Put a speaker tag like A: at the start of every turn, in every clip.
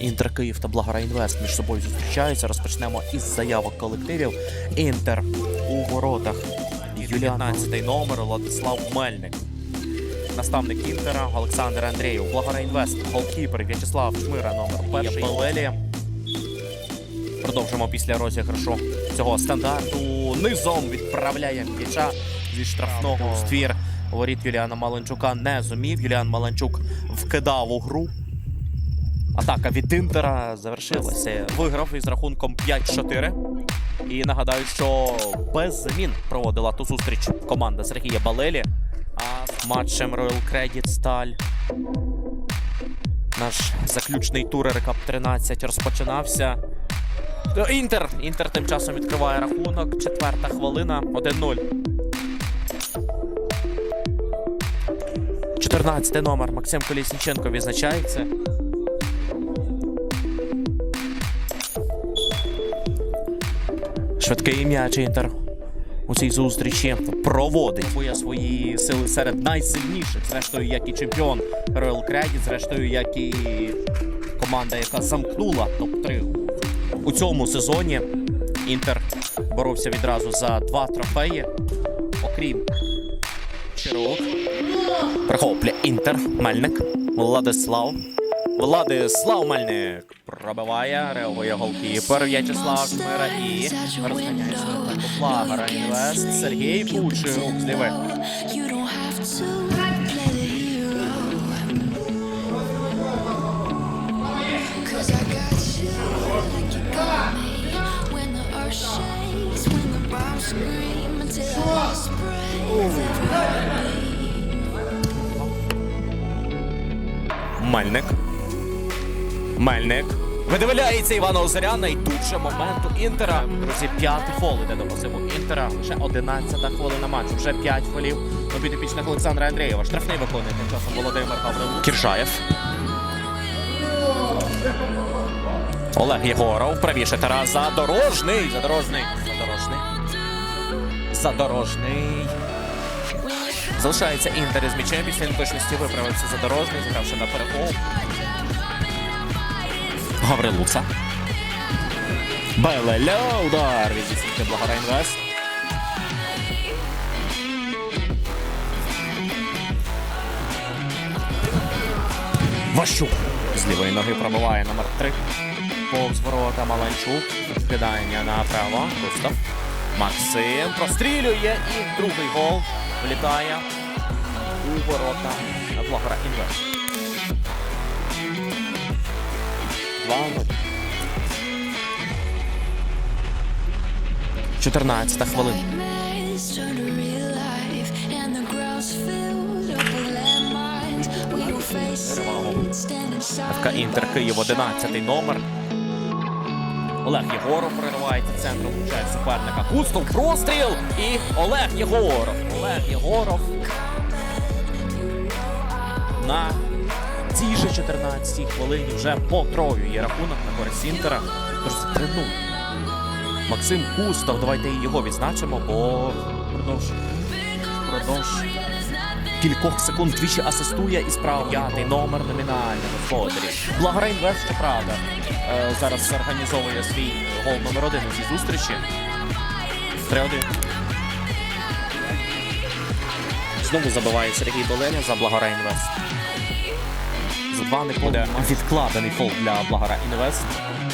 A: Інтер Київ та Благора Інвест між собою зустрічаються. Розпочнемо із заявок колективів. Інтер у воротах. Юліан 15 номер Владислав Мельник. Наставник Інтера Олександр Андрієв. Благора Інвест. Голкіпер В'ячеслав Шмира номер перший. Пелелі. Продовжимо після розіграшу цього стандарту. Низом відправляє м'яча зі штрафного у ствір. Воріт Юліана Маленчука не зумів. Юліан Маленчук вкидав у гру. Атака від Інтера завершилася. Виграв із рахунком 5-4. І нагадаю, що без замін проводила ту зустріч команда Сергія Балелі. А матчем Royal Credit Сталь. Наш заключний тур Рекап 13 розпочинався. Е, Інтер. Інтер тим часом відкриває рахунок. Четверта хвилина. 1-0. 14 номер Максим Колісніченко відзначається. Швидкий м'яч Інтер у цій зустрічі проводить своє свої сили серед найсильніших, зрештою, як і чемпіон Royal Credit, зрештою, як і команда, яка замкнула топ-3 у цьому сезоні. Інтер боровся відразу за два трофеї. Окрім Чирук. Прихоплює Інтер. Мельник. Владислав. Владислав Мельник пробиває, реагує голкіпер В'ячеслав Шмира і розганяється Флагера Інвест. Сергій
B: lost breath.
A: Мельник. Мельник. Видивляється Івана Озаряна і тут же момент у Інтера. Друзі, п'ятий фол іде до посиву Інтера. Вже 11-та хвилина матчу. Вже 5 фолів до підопічних Олександра Андрієва. Штрафний виконує тим часом Володимир Гаврилов. Кіржаєв. Олег Єгоров. Правіше Тарас Задорожний. Задорожний. Задорожний. Задорожний. Залишається Інтер із м'ячем. Після неточності виправився задорожний, зігравши на перехоп. Гаврилуца. Белеля удар від дійсники Благора Інвест. Ващук. З лівої ноги пробиває номер 3. Повз ворота Маланчук. Кидання направо. Густав. Максим прострілює і другий гол влітає у ворота Благора Інвест.
B: Face it, stand
A: ФК Інтер Київ 11 номер. Олег Єгоров проривається центром, влучає суперника. Густов простріл і Олег Єгоров. Олег Єгоров на 14-й хвилині вже потроює рахунок на користь Інтера. Тож це 3-0. Максим Густав, давайте його відзначимо, бо впродовж, впродовж кількох секунд двічі асистує і справ п'ятий номер номінальний господарі. Благора Інвест, щоправда, е, зараз організовує свій гол номер один у цій зустрічі. 3-1. Знову забиває Сергій Боленя за Благора Інвест. За два не буде відкладений фол для Благора Інвест.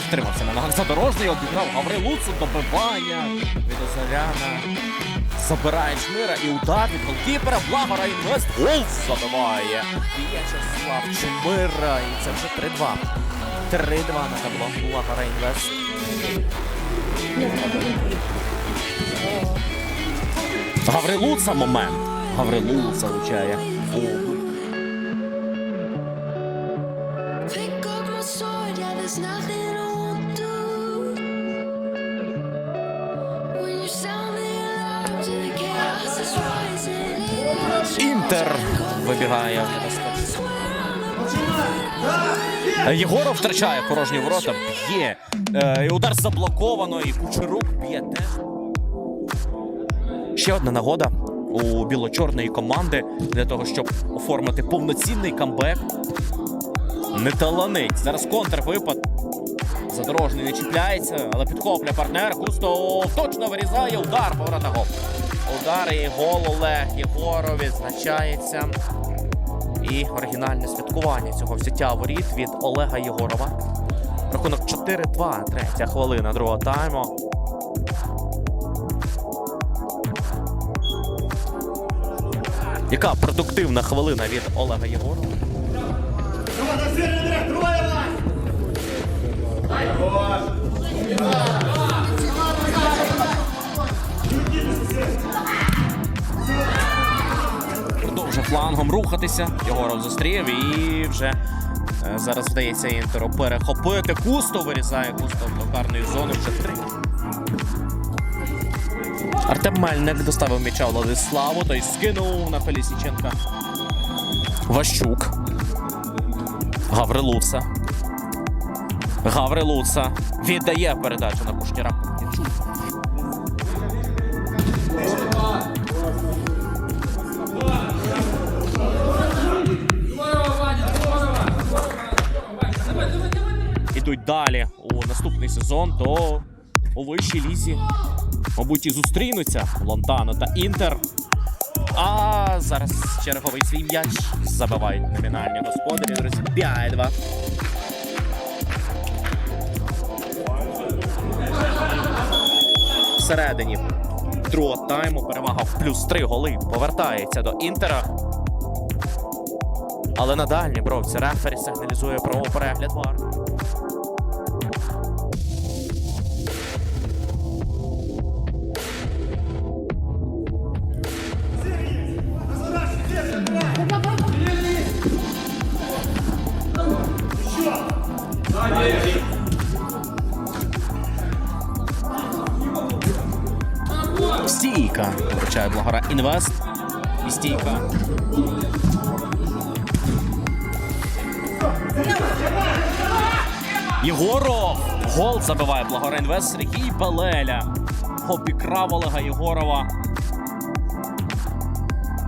A: Втримався на ногах задорожний, обіграв Гаврилуцу, добивання від Озаряна. Забирає Жмира і удар від голкіпера. Благора Інвест гол забиває. В'ячеслав Чмира. І це вже 3-2. 3-2 на табло Благора Інвест. Гаврилуца момент. Гаврилуца влучає. Інтер вибігає. Єгоров втрачає порожні ворота, б'є. Е, і удар заблоковано, і Кучерук б'є теж. Ще одна нагода у біло-чорної команди для того, щоб оформити повноцінний камбек. не таланить. Зараз контрвипад. Задорожний не чіпляється, але підхоплює партнер. Кустов точно вирізає удар, поворота гол. Удар і гол Єгоров відзначається. І оригінальне святкування цього взяття воріт від Олега Єгорова. Рахунок 4-2, третя хвилина другого тайму. Яка продуктивна хвилина від Олега Єгорова? Флангом рухатися. Єгоров зустрів і вже е, зараз вдається інтеру перехопити. Кусто вирізає Кусто до карної зони вже три. Артем Мельник доставив м'яча Владиславу, той скинув на Колісніченка. Ващук. Гаврилуца. Гаврилуца віддає передачу на Кушніра. Далі у наступний сезон, то у вищій лізі, мабуть, і зустрінуться Лонтано та Інтер. А зараз черговий свій м'яч забивають номінальні господарі. Друзі, 5-2. Всередині другого тайму перевага в плюс 3 голи повертається до Інтера. Але на дальній бровці рефері сигналізує про перегляд вар. Стійка вручає Благора Інвест. І стійка. Єгоров! Гол забиває Благора Інвест Сергій Балеля. Обікрав Олега Єгорова.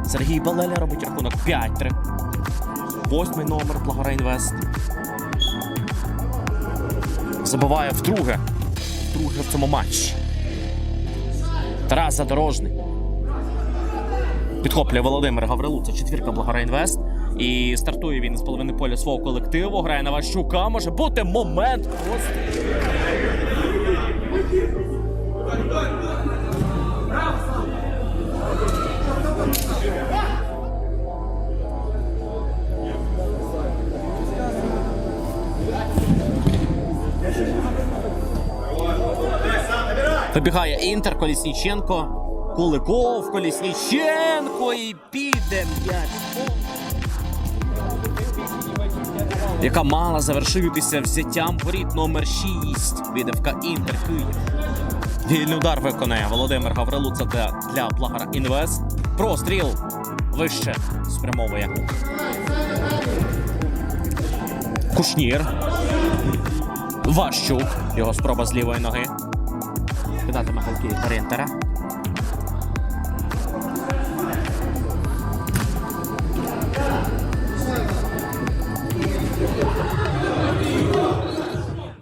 A: Сергій Балеля робить рахунок 5-3. Восьмий номер Благора Інвест. Забиває вдруге. Вдруге в цьому матчі. Тарас Задорожний. Підхоплює Володимир Гаврилу. Це четвірка Благора Інвест. І стартує він з половини поля свого колективу. Грає на Ващука. Може бути момент. Просто. Вибігає Інтер, Колісніченко. Куликов, Колісніченко і піде. Яка мала завершитися взяттям воріт номер 6 від Інтер Київ. Вільний удар виконає Володимир Гаврилуца для, для Благара Інвест. Простріл вище спрямовує. Кушнір. Ващук. Його спроба з лівої ноги. que te hace más alquiler. Orientará.